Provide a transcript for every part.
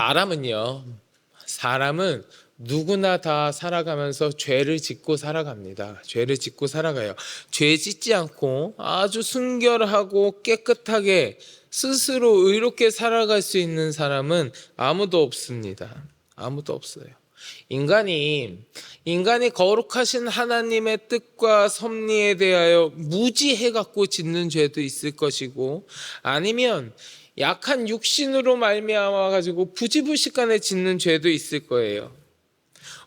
사람은요, 사람은 누구나 다 살아가면서 죄를 짓고 살아갑니다. 죄를 짓고 살아가요. 죄 짓지 않고 아주 순결하고 깨끗하게 스스로 의롭게 살아갈 수 있는 사람은 아무도 없습니다. 아무도 없어요. 인간이 인간이 거룩하신 하나님의 뜻과 섭리에 대하여 무지해 갖고 짓는 죄도 있을 것이고 아니면 약한 육신으로 말미암아 가지고 부지불식간에 짓는 죄도 있을 거예요.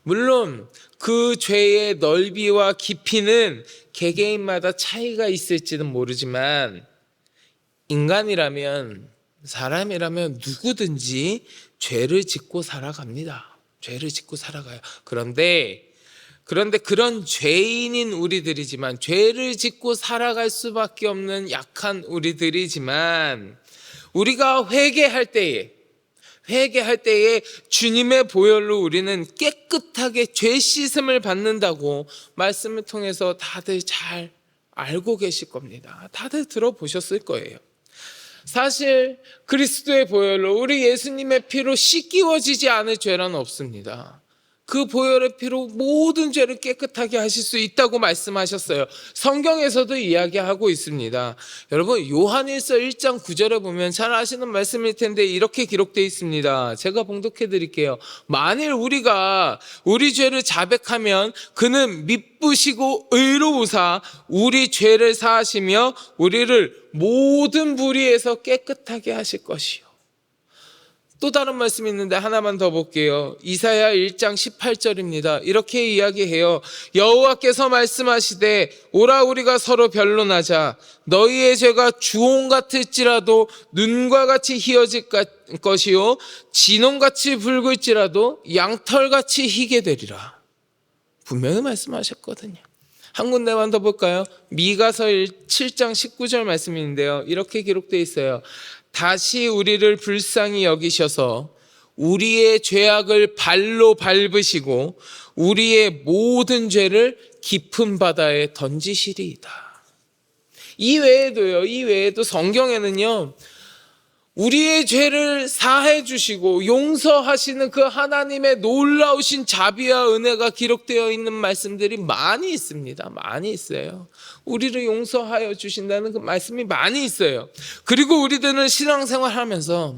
물론 그 죄의 넓이와 깊이는 개개인마다 차이가 있을지는 모르지만 인간이라면 사람이라면 누구든지 죄를 짓고 살아갑니다. 죄를 짓고 살아가요. 그런데 그런데 그런 죄인인 우리들이지만 죄를 짓고 살아갈 수밖에 없는 약한 우리들이지만 우리가 회개할 때에 회개할 때에 주님의 보혈로 우리는 깨끗하게 죄 씻음을 받는다고 말씀을 통해서 다들 잘 알고 계실 겁니다. 다들 들어보셨을 거예요. 사실 그리스도의 보혈로 우리 예수님의 피로 씻기워지지 않을 죄란 없습니다. 그 보혈의 피로 모든 죄를 깨끗하게 하실 수 있다고 말씀하셨어요. 성경에서도 이야기하고 있습니다. 여러분 요한일서 1장 9절에 보면 잘 아시는 말씀일 텐데 이렇게 기록되어 있습니다. 제가 봉독해 드릴게요. 만일 우리가 우리 죄를 자백하면 그는 미쁘시고 의로우사 우리 죄를 사하시며 우리를 모든 불의에서 깨끗하게 하실 것이요. 또 다른 말씀이 있는데 하나만 더 볼게요. 이사야 1장 18절입니다. 이렇게 이야기해요. 여호와께서 말씀하시되 오라 우리가 서로 변론하자. 너희의 죄가 주홍 같을지라도 눈과 같이 희어질 것이요 진홍같이 붉을지라도 양털같이 희게 되리라. 분명히 말씀하셨거든요. 한 군데만 더 볼까요? 미가서 7장 19절 말씀인데요. 이렇게 기록되어 있어요. 다시 우리를 불쌍히 여기셔서 우리의 죄악을 발로 밟으시고 우리의 모든 죄를 깊은 바다에 던지시리이다. 이 외에도요, 이 외에도 성경에는요, 우리의 죄를 사해 주시고 용서하시는 그 하나님의 놀라우신 자비와 은혜가 기록되어 있는 말씀들이 많이 있습니다. 많이 있어요. 우리를 용서하여 주신다는 그 말씀이 많이 있어요. 그리고 우리들은 신앙생활 하면서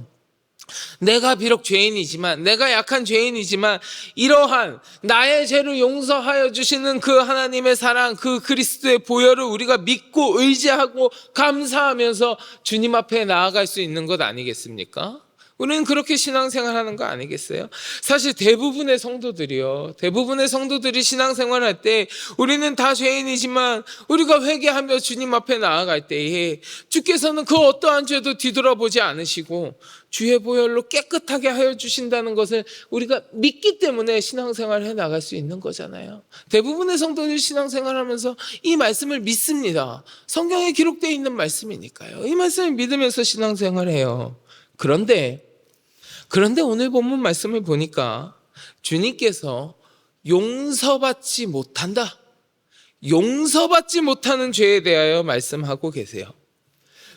내가 비록 죄인이지만, 내가 약한 죄인이지만, 이러한 나의 죄를 용서하여 주시는 그 하나님의 사랑, 그 그리스도의 보혈을 우리가 믿고 의지하고 감사하면서 주님 앞에 나아갈 수 있는 것 아니겠습니까? 우리는 그렇게 신앙생활 하는 거 아니겠어요? 사실 대부분의 성도들이요. 대부분의 성도들이 신앙생활 할 때 우리는 다 죄인이지만 우리가 회개하며 주님 앞에 나아갈 때에 주께서는 그 어떠한 죄도 뒤돌아보지 않으시고 주의 보혈로 깨끗하게 하여 주신다는 것을 우리가 믿기 때문에 신앙생활 해 나갈 수 있는 거잖아요. 대부분의 성도들이 신앙생활 하면서 이 말씀을 믿습니다. 성경에 기록되어 있는 말씀이니까요. 이 말씀을 믿으면서 신앙생활 해요. 그런데 그런데 오늘 본문 말씀을 보니까 주님께서 용서받지 못한다. 용서받지 못하는 죄에 대하여 말씀하고 계세요.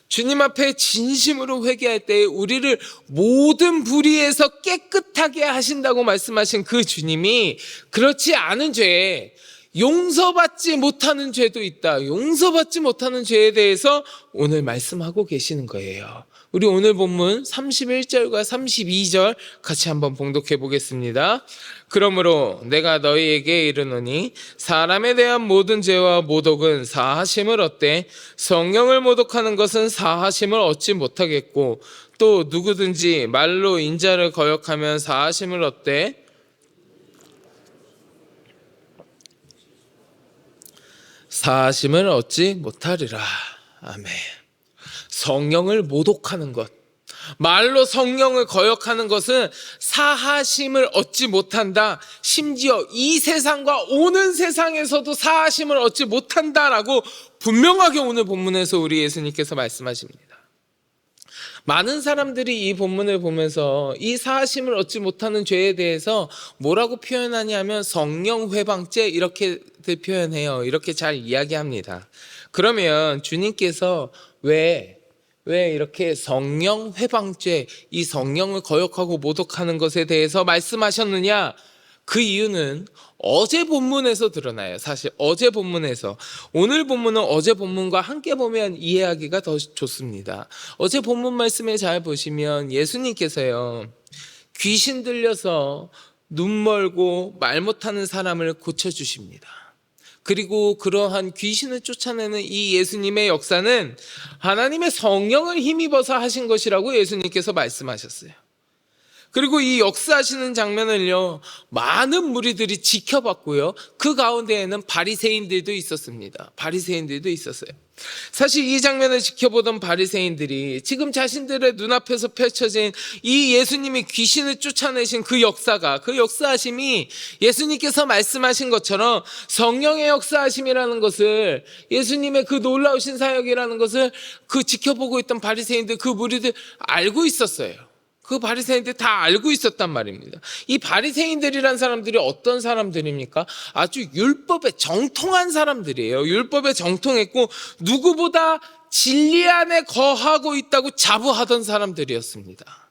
주님 앞에 진심으로 회개할 때 우리를 모든 불의에서 깨끗하게 하신다고 말씀하신 그 주님이 그렇지 않은 죄에 용서받지 못하는 죄도 있다. 용서받지 못하는 죄에 대해서 오늘 말씀하고 계시는 거예요. 우리 오늘 본문 31절과 32절 같이 한번 봉독해 보겠습니다. 그러므로 내가 너희에게 이르노니 사람에 대한 모든 죄와 모독은 사하심을 얻되 성령을 모독하는 것은 사하심을 얻지 못하겠고 또 누구든지 말로 인자를 거역하면 사하심을 얻되 사하심을 얻지 못하리라. 아멘. 성령을 모독하는 것. 말로 성령을 거역하는 것은 사하심을 얻지 못한다. 심지어 이 세상과 오는 세상에서도 사하심을 얻지 못한다라고 분명하게 오늘 본문에서 우리 예수님께서 말씀하십니다. 많은 사람들이 이 본문을 보면서 이 사하심을 얻지 못하는 죄에 대해서 뭐라고 표현하냐면 성령 회방죄 이렇게 표현해요. 이렇게 잘 이야기합니다. 그러면 주님께서 왜 왜 이렇게 성령 회방죄, 이 성령을 거역하고 모독하는 것에 대해서 말씀하셨느냐? 그 이유는 어제 본문에서 드러나요. 사실 어제 본문에서 오늘 본문은 어제 본문과 함께 보면 이해하기가 더 좋습니다. 어제 본문 말씀에 잘 보시면 예수님께서요. 귀신 들려서 눈 멀고 말 못하는 사람을 고쳐 주십니다. 그리고 그러한 귀신을 쫓아내는 이 예수님의 역사는 하나님의 성령을 힘입어서 하신 것이라고 예수님께서 말씀하셨어요. 그리고 이 역사하시는 장면을요 많은 무리들이 지켜봤고요. 그 가운데에는 바리새인들도 있었습니다. 바리새인들도 있었어요. 사실 이 장면을 지켜보던 바리새인들이 지금 자신들의 눈앞에서 펼쳐진 이 예수님이 귀신을 쫓아내신 그 역사가 그 역사하심이 예수님께서 말씀하신 것처럼 성령의 역사하심이라는 것을 예수님의 그 놀라우신 사역이라는 것을 그 지켜보고 있던 바리새인들 그 무리들 알고 있었어요. 그 바리새인들 다 알고 있었단 말입니다. 이 바리새인들이란 사람들이 어떤 사람들입니까? 아주 율법에 정통한 사람들이에요. 율법에 정통했고 누구보다 진리 안에 거하고 있다고 자부하던 사람들이었습니다.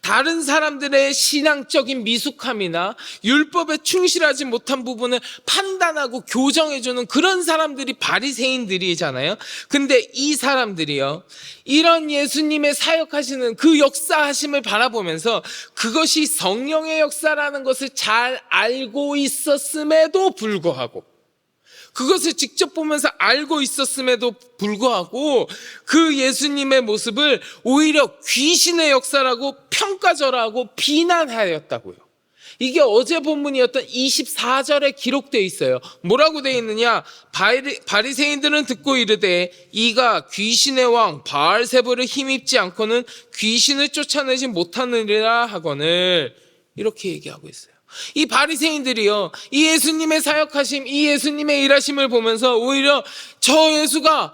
다른 사람들의 신앙적인 미숙함이나 율법에 충실하지 못한 부분을 판단하고 교정해주는 그런 사람들이 바리새인들이잖아요. 근데 이 사람들이요, 이런 예수님의 사역하시는 그 역사하심을 바라보면서 그것이 성령의 역사라는 것을 잘 알고 있었음에도 불구하고 그것을 직접 보면서 알고 있었음에도 불구하고 그 예수님의 모습을 오히려 귀신의 역사라고 평가절하고 비난하였다고요. 이게 어제 본문이었던 24절에 기록되어 있어요. 뭐라고 되어 있느냐? 바리, 바리새인들은 듣고 이르되 이가 귀신의 왕 바알세부를 힘입지 않고는 귀신을 쫓아내지 못하느니라 하거늘 이렇게 얘기하고 있어요. 이 바리새인들이요. 이 예수님의 사역하심, 이 예수님의 일하심을 보면서 오히려 저 예수가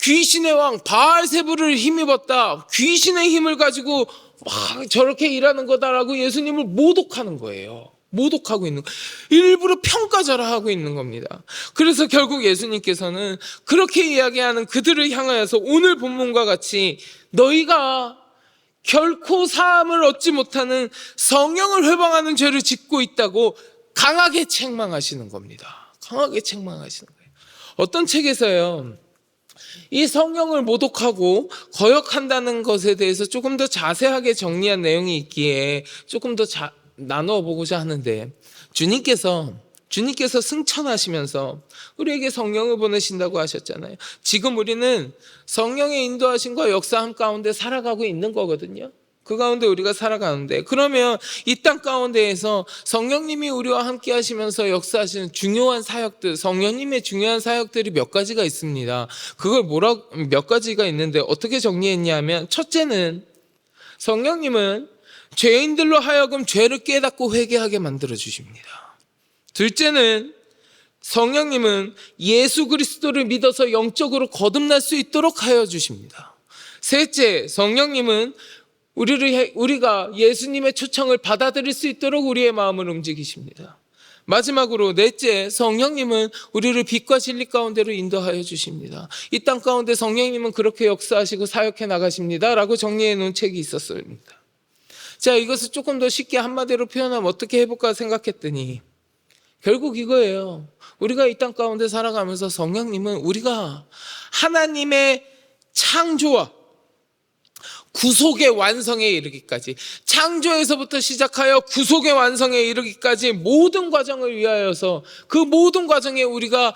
귀신의 왕 바알세부를 힘입었다. 귀신의 힘을 가지고 막 저렇게 일하는 거다라고 예수님을 모독하는 거예요. 모독하고 있는 거. 일부러 평가절하하고 있는 겁니다. 그래서 결국 예수님께서는 그렇게 이야기하는 그들을 향하여서 오늘 본문과 같이 너희가 결코 사함을 얻지 못하는 성령을 회방하는 죄를 짓고 있다고 강하게 책망하시는 겁니다. 강하게 책망하시는 거예요. 어떤 책에서요. 이 성령을 모독하고 거역한다는 것에 대해서 조금 더 자세하게 정리한 내용이 있기에 조금 더 자, 나누어 보고자 하는데 주님께서 주님께서 승천하시면서 우리에게 성령을 보내신다고 하셨잖아요. 지금 우리는 성령의 인도하심과 역사함 가운데 살아가고 있는 거거든요. 그 가운데 우리가 살아가는데 그러면 이 땅 가운데에서 성령님이 우리와 함께 하시면서 역사하시는 중요한 사역들 성령님의 중요한 사역들이 몇 가지가 있습니다. 그걸 뭐라 몇 가지가 있는데 어떻게 정리했냐면 첫째는 성령님은 죄인들로 하여금 죄를 깨닫고 회개하게 만들어 주십니다. 둘째는 성령님은 예수 그리스도를 믿어서 영적으로 거듭날 수 있도록 하여 주십니다. 셋째, 성령님은 우리를 해- 우리가 예수님의 초청을 받아들일 수 있도록 우리의 마음을 움직이십니다. 마지막으로 넷째, 성령님은 우리를 빛과 진리 가운데로 인도하여 주십니다. 이 땅 가운데 성령님은 그렇게 역사하시고 사역해 나가십니다라고 정리해 놓은 책이 있었습니다. 자, 이것을 조금 더 쉽게 한마디로 표현하면 어떻게 해볼까 생각했더니 결국 이거예요. 우리가 이 땅 가운데 살아가면서 성령님은 우리가 하나님의 창조와 구속의 완성에 이르기까지 창조에서부터 시작하여 구속의 완성에 이르기까지 모든 과정을 위하여서 그 모든 과정에 우리가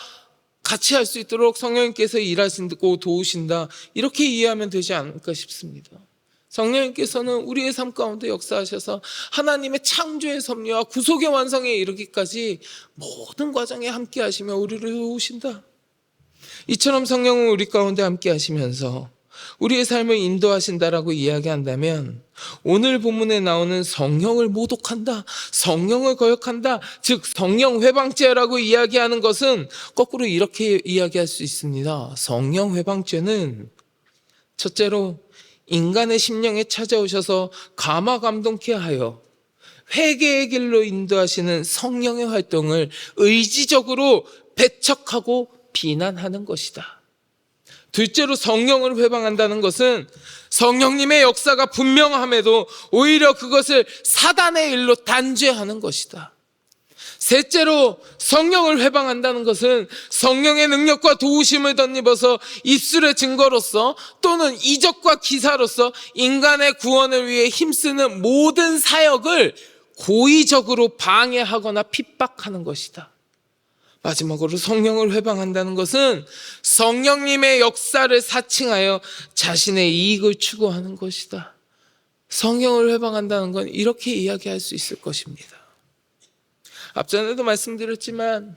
같이 할 수 있도록 성령님께서 일하신고 도우신다 이렇게 이해하면 되지 않을까 싶습니다. 성령님께서는 우리의 삶 가운데 역사하셔서 하나님의 창조의 섭리와 구속의 완성에 이르기까지 모든 과정에 함께 하시며 우리를 도우신다. 이처럼 성령은 우리 가운데 함께 하시면서 우리의 삶을 인도하신다라고 이야기한다면 오늘 본문에 나오는 성령을 모독한다, 성령을 거역한다, 즉 성령 회방죄라고 이야기하는 것은 거꾸로 이렇게 이야기할 수 있습니다. 성령 회방죄는 첫째로 인간의 심령에 찾아오셔서 감화 감동케 하여 회개의 길로 인도하시는 성령의 활동을 의지적으로 배척하고 비난하는 것이다. 둘째로 성령을 회방한다는 것은 성령님의 역사가 분명함에도 오히려 그것을 사단의 일로 단죄하는 것이다. 셋째로 성령을 회방한다는 것은 성령의 능력과 도우심을 덧입어서 입술의 증거로서 또는 이적과 기사로서 인간의 구원을 위해 힘쓰는 모든 사역을 고의적으로 방해하거나 핍박하는 것이다. 마지막으로 성령을 회방한다는 것은 성령님의 역사를 사칭하여 자신의 이익을 추구하는 것이다. 성령을 회방한다는 건 이렇게 이야기할 수 있을 것입니다. 앞전에도 말씀드렸지만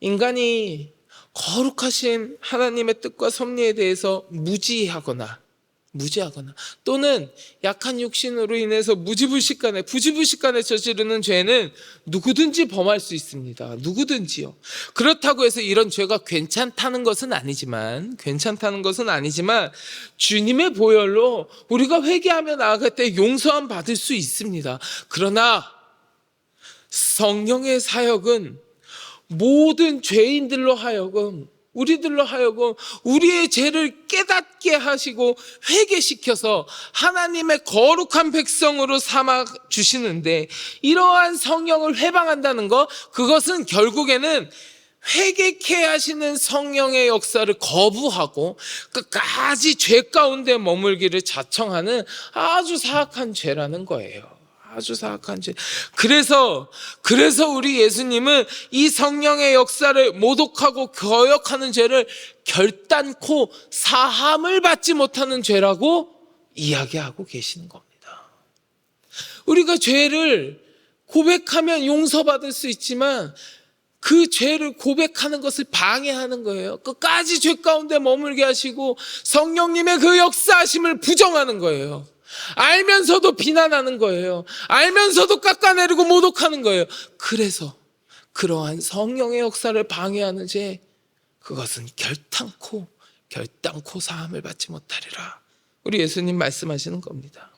인간이 거룩하신 하나님의 뜻과 섭리에 대해서 무지하거나 무지하거나 또는 약한 육신으로 인해서 무지불식간에 부지불식간에 저지르는 죄는 누구든지 범할 수 있습니다. 누구든지요. 그렇다고 해서 이런 죄가 괜찮다는 것은 아니지만 괜찮다는 것은 아니지만 주님의 보혈로 우리가 회개하며 나아갈 때 용서함 받을 수 있습니다. 그러나 성령의 사역은 모든 죄인들로 하여금 우리들로 하여금 우리의 죄를 깨닫게 하시고 회개시켜서 하나님의 거룩한 백성으로 삼아 주시는데 이러한 성령을 회방한다는 것 그것은 결국에는 회개케 하시는 성령의 역사를 거부하고 끝까지 죄 가운데 머물기를 자청하는 아주 사악한 죄라는 거예요. 아주 사악한 죄. 그래서 그래서 우리 예수님은 이 성령의 역사를 모독하고 거역하는 죄를 결단코 사함을 받지 못하는 죄라고 이야기하고 계시는 겁니다. 우리가 죄를 고백하면 용서받을 수 있지만 그 죄를 고백하는 것을 방해하는 거예요. 끝까지 죄 가운데 머물게 하시고 성령님의 그 역사하심을 부정하는 거예요. 알면서도 비난하는 거예요. 알면서도 깎아내리고 모독하는 거예요. 그래서 그러한 성령의 역사를 방해하는 죄, 그것은 결탄코, 결단코 사함을 받지 못하리라. 우리 예수님 말씀하시는 겁니다.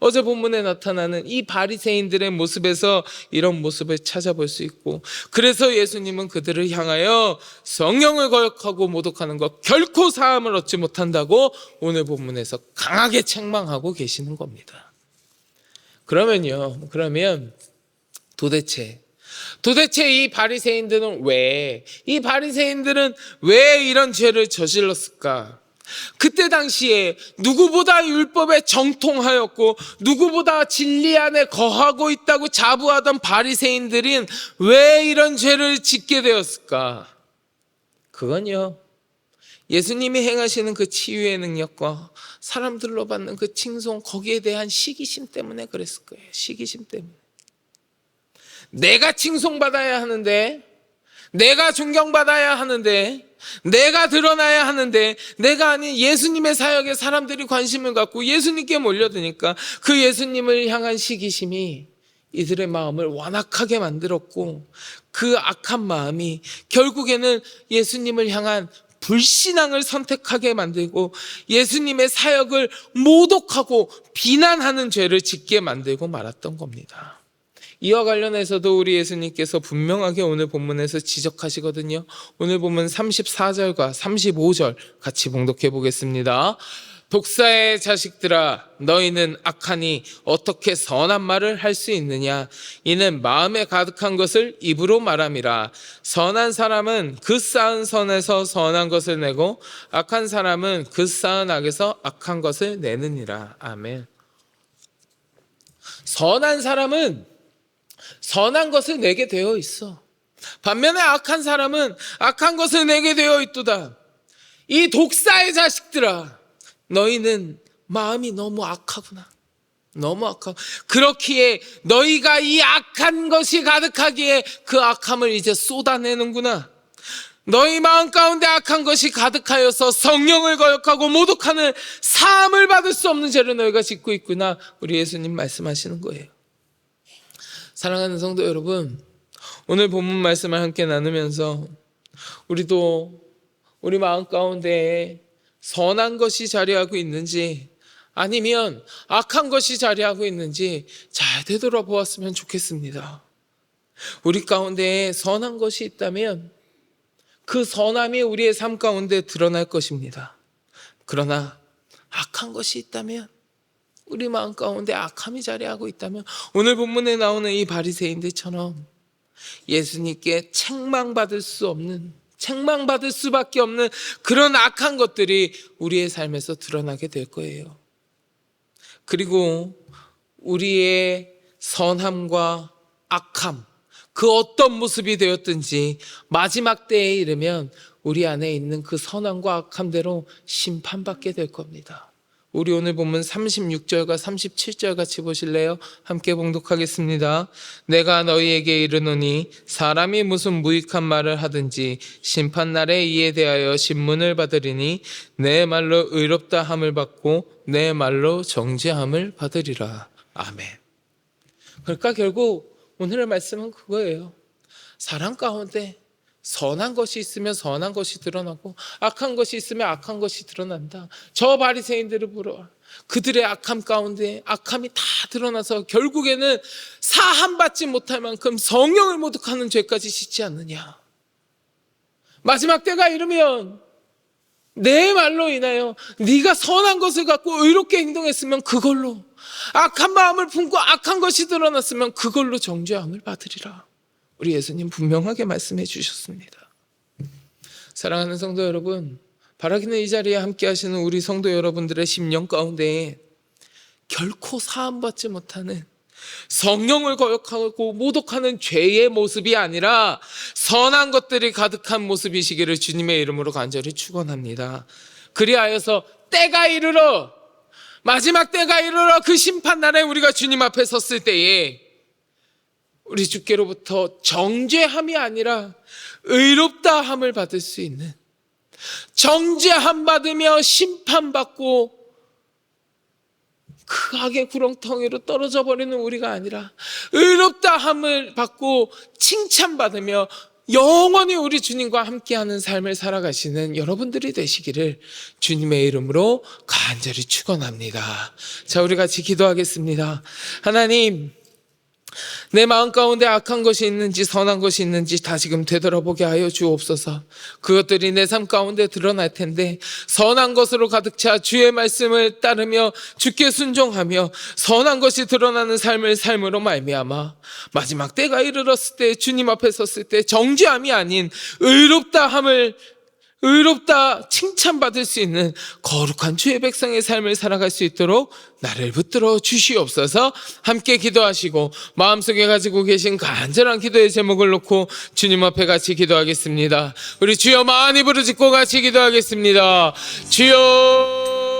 어제 본문에 나타나는 이 바리새인들의 모습에서 이런 모습을 찾아볼 수 있고 그래서 예수님은 그들을 향하여 성령을 거역하고 모독하는 것 결코 사함을 얻지 못한다고 오늘 본문에서 강하게 책망하고 계시는 겁니다. 그러면요. 그러면 도대체 도대체 이 바리새인들은 왜 이 바리새인들은 왜 이런 죄를 저질렀을까? 그때 당시에 누구보다 율법에 정통하였고 누구보다 진리 안에 거하고 있다고 자부하던 바리새인들은 왜 이런 죄를 짓게 되었을까? 그건요. 예수님이 행하시는 그 치유의 능력과 사람들로 받는 그 칭송 거기에 대한 시기심 때문에 그랬을 거예요. 시기심 때문에. 내가 칭송받아야 하는데 내가 존경받아야 하는데 내가 드러나야 하는데 내가 아닌 예수님의 사역에 사람들이 관심을 갖고 예수님께 몰려드니까 그 예수님을 향한 시기심이 이들의 마음을 완악하게 만들었고 그 악한 마음이 결국에는 예수님을 향한 불신앙을 선택하게 만들고 예수님의 사역을 모독하고 비난하는 죄를 짓게 만들고 말았던 겁니다. 이와 관련해서도 우리 예수님께서 분명하게 오늘 본문에서 지적하시거든요. 오늘 보면 34절과 35절 같이 봉독해 보겠습니다. 독사의 자식들아 너희는 악하니 어떻게 선한 말을 할 수 있느냐 이는 마음에 가득한 것을 입으로 말함이라 선한 사람은 그 쌓은 선에서 선한 것을 내고 악한 사람은 그 쌓은 악에서 악한 것을 내느니라 아멘 선한 사람은 선한 것을 내게 되어 있어. 반면에 악한 사람은 악한 것을 내게 되어 있도다. 이 독사의 자식들아, 너희는 마음이 너무 악하구나. 너무 악하고. 그렇기에 너희가 이 악한 것이 가득하기에 그 악함을 이제 쏟아내는구나. 너희 마음 가운데 악한 것이 가득하여서 성령을 거역하고 모독하는 사함을 받을 수 없는 죄를 너희가 짓고 있구나. 우리 예수님 말씀하시는 거예요. 사랑하는 성도 여러분, 오늘 본문 말씀을 함께 나누면서 우리도 우리 마음 가운데 선한 것이 자리하고 있는지 아니면 악한 것이 자리하고 있는지 잘 되돌아보았으면 좋겠습니다. 우리 가운데 선한 것이 있다면 그 선함이 우리의 삶 가운데 드러날 것입니다. 그러나 악한 것이 있다면 우리 마음 가운데 악함이 자리하고 있다면 오늘 본문에 나오는 이 바리새인들처럼 예수님께 책망받을 수 없는 책망받을 수밖에 없는 그런 악한 것들이 우리의 삶에서 드러나게 될 거예요. 그리고 우리의 선함과 악함, 그 어떤 모습이 되었든지 마지막 때에 이르면 우리 안에 있는 그 선함과 악함대로 심판받게 될 겁니다. 우리 오늘 본문 36절과 37절 같이 보실래요? 함께 봉독하겠습니다. 내가 너희에게 이르노니 사람이 무슨 무익한 말을 하든지 심판 날에 이에 대하여 신문을 받으리니 내 말로 의롭다 함을 받고 내 말로 정죄함을 받으리라. 아멘. 그러니까 결국 오늘의 말씀은 그거예요. 사람 가운데 선한 것이 있으면 선한 것이 드러나고 악한 것이 있으면 악한 것이 드러난다. 저 바리새인들을 보러 그들의 악함 가운데 악함이 다 드러나서 결국에는 사함 받지 못할 만큼 성령을 모독하는 죄까지 짓지 않느냐. 마지막 때가 이르면 내 말로 인하여 네가 선한 것을 갖고 의롭게 행동했으면 그걸로 악한 마음을 품고 악한 것이 드러났으면 그걸로 정죄함을 받으리라. 우리 예수님 분명하게 말씀해 주셨습니다. 사랑하는 성도 여러분, 바라기는 이 자리에 함께 하시는 우리 성도 여러분들의 심령 가운데 결코 사함받지 못하는 성령을 거역하고 모독하는 죄의 모습이 아니라 선한 것들이 가득한 모습이시기를 주님의 이름으로 간절히 축원합니다. 그리하여서 때가 이르러 마지막 때가 이르러 그 심판 날에 우리가 주님 앞에 섰을 때에 우리 주께로부터 정죄함이 아니라 의롭다함을 받을 수 있는 정죄함 받으며 심판받고 그 악의 구렁텅이로 떨어져 버리는 우리가 아니라 의롭다함을 받고 칭찬받으며 영원히 우리 주님과 함께하는 삶을 살아가시는 여러분들이 되시기를 주님의 이름으로 간절히 축원합니다. 자, 우리 같이 기도하겠습니다. 하나님, 내 마음 가운데 악한 것이 있는지 선한 것이 있는지 다시금 되돌아보게 하여 주옵소서. 그것들이 내 삶 가운데 드러날 텐데 선한 것으로 가득 차 주의 말씀을 따르며 주께 순종하며 선한 것이 드러나는 삶을 삶으로 말미암아 마지막 때가 이르렀을 때 주님 앞에 섰을 때 정죄함이 아닌 의롭다 함을 의롭다 칭찬받을 수 있는 거룩한 주의 백성의 삶을 살아갈 수 있도록 나를 붙들어 주시옵소서 함께 기도하시고 마음속에 가지고 계신 간절한 기도의 제목을 놓고 주님 앞에 같이 기도하겠습니다. 우리 주여 많이 부르짖고 같이 기도하겠습니다. 주여